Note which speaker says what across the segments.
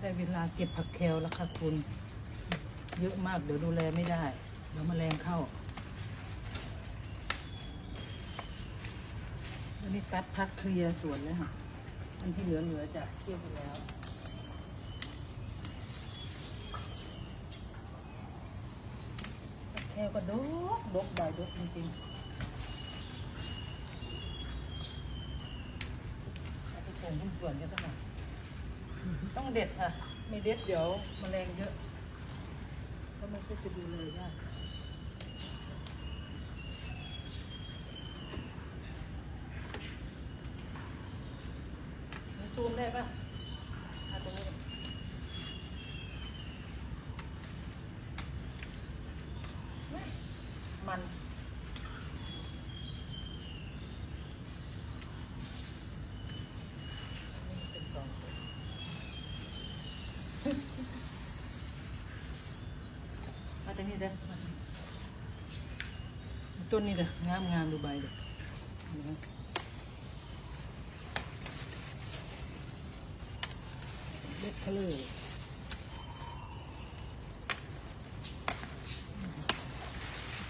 Speaker 1: ได้เวลาเก็บผักแคลแล้วค่ะคุณ เยอะมากเดี๋ยวดูแลไม่ได้ เดี๋ยวแมลงเข้าอันนี้ตัดพักเคลียร์สวนแล้วค่ะ อันที่เหลือเหลือๆจะเคี่ยวไปแล้วผักแคลก็ดกดกใบดกจริงๆเอาไปส่งทุกส่วนกันต้อง ต้องเด็ดค่ะ ไม่เด็ดเดี๋ยวแมลงเยอะ ก็ไม่ค่อยจะดูเลยได้ซูมได้ปะ่ะตรงนี้มันนี่เป็นกองต้น มาตรงนี้เด้อมาตรงนี้ต้นนี้เด้องามงามๆดูใบเด้อเห็นไหมเล็ดเขาเลย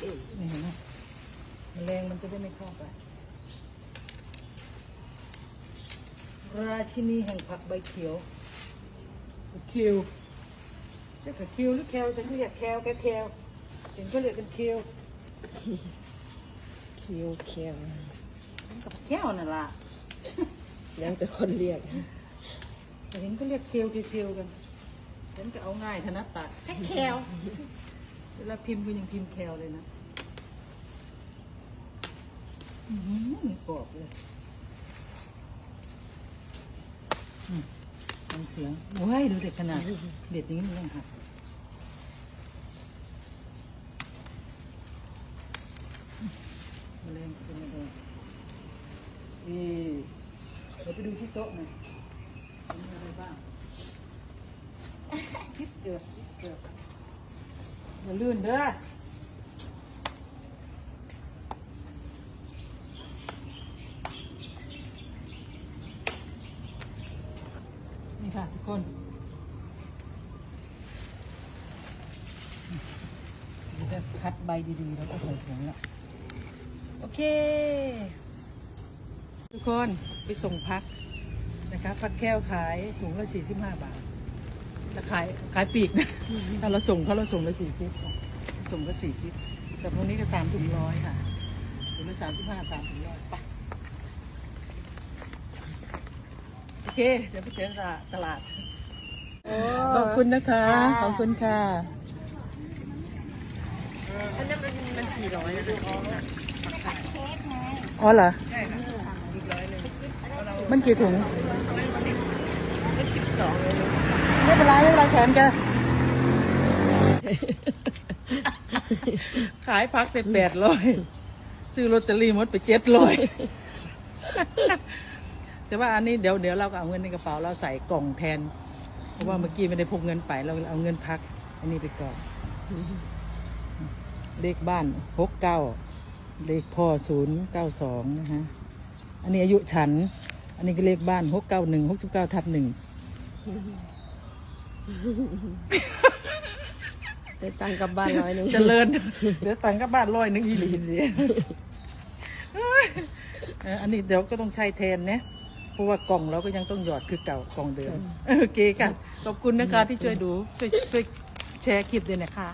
Speaker 1: เอ้ยนี่เห็นไหมแมลงมันจะได้ไม่เข้าไปราชินีแห่งผักใบเขียว คิวจะกับคิวหรือแคลฉันเรียกแคลแกแคลเห็นเขาเรียกกันคิว
Speaker 2: คิวเคียว
Speaker 1: มันกับแก้วนั่นล่ะ
Speaker 2: แล้วแต่คนเรียก
Speaker 1: แต่เห็นเขาเรียกคิวคิวคิวกันฉันก็เอาง่ายถนัดปากแค่แคลเวลาพิมพ์ก็ยังพิมพ์แคลเลยนะอือหือกรอบเลยอืม ฟังเสียงโอ้ยดูเด็ดขนาดเด็ดนี้มันยังหักแมลงเป็นแมลงนี่เดี๋ยวไปดูที่โต๊ะหน่อยมีอะไรบ้างคิดเกิดคิดเกิดอย่าลื่นเด้อ ค่ะทุกคนเดี๋ยวจะคัดใบดีๆ แล้วก็ใส่ถุงละโอเค ทุกคนไปส่งพักนะคะพักแก้วขายถุงละสี่สิบห้าบาทจะขายขายปีกนะถ้าเราส่งเขาเราส่งละสี่สิบส่งก็สี่สิบแต่พวกนี้ก็สามถุงร้อยค่ะถุงละสามสิบห้าสามถุงร้อยไปโอ เคเดี๋ยวไปเจอกันตลาด ขอบคุณนะคะ ขอบคุณค่ะ
Speaker 2: อันนั้นมันมันสี่ร้อยนะ
Speaker 1: อ๋อเหรอมันกี่ถุง
Speaker 2: มันสิบมันสิบสองเลย
Speaker 1: ไม่เป็นไรไม่เป็นไรแขนแกขายพักไปแปดร้อยซื้อลอตเตอรี่หมดไปเจ็ดร้อย แต่ว่าอันนี้เดี๋ยวเดี๋ยวเราก็เอาเงินในกระเป๋าเราใส่กล่องแทน เพราะว่าเมื่อกี้ไม่ได้พกเงินไปเราเอาเงินพัก อันนี้ไปก่อนเลขบ้านหกเก้าเลขพ่อศูนย์เก้าสองนะฮะอันนี้อายุฉัน อันนี้ก็เลขบ้านหกเก้าหนึ่งหกสิบเก้าทับหนึ่ง
Speaker 2: ได้ตังค์กลับบ้านร้อยหนึ่ง
Speaker 1: เจริญเดี๋ยวตังค์ก็บ้านร้อยหนึงอีหลีสิเอออันนี้เดี๋ยวก็ต้องใช้แทนเนี่ยเพ ราะว่ากล่องเราก็ยังต้องหยอดคือเก่ากล่องเดิมโอเคค่ะขอบคุณนะคะที่ช่วยดูช่วยช่วยแชร์คลิปด้วยนะคะ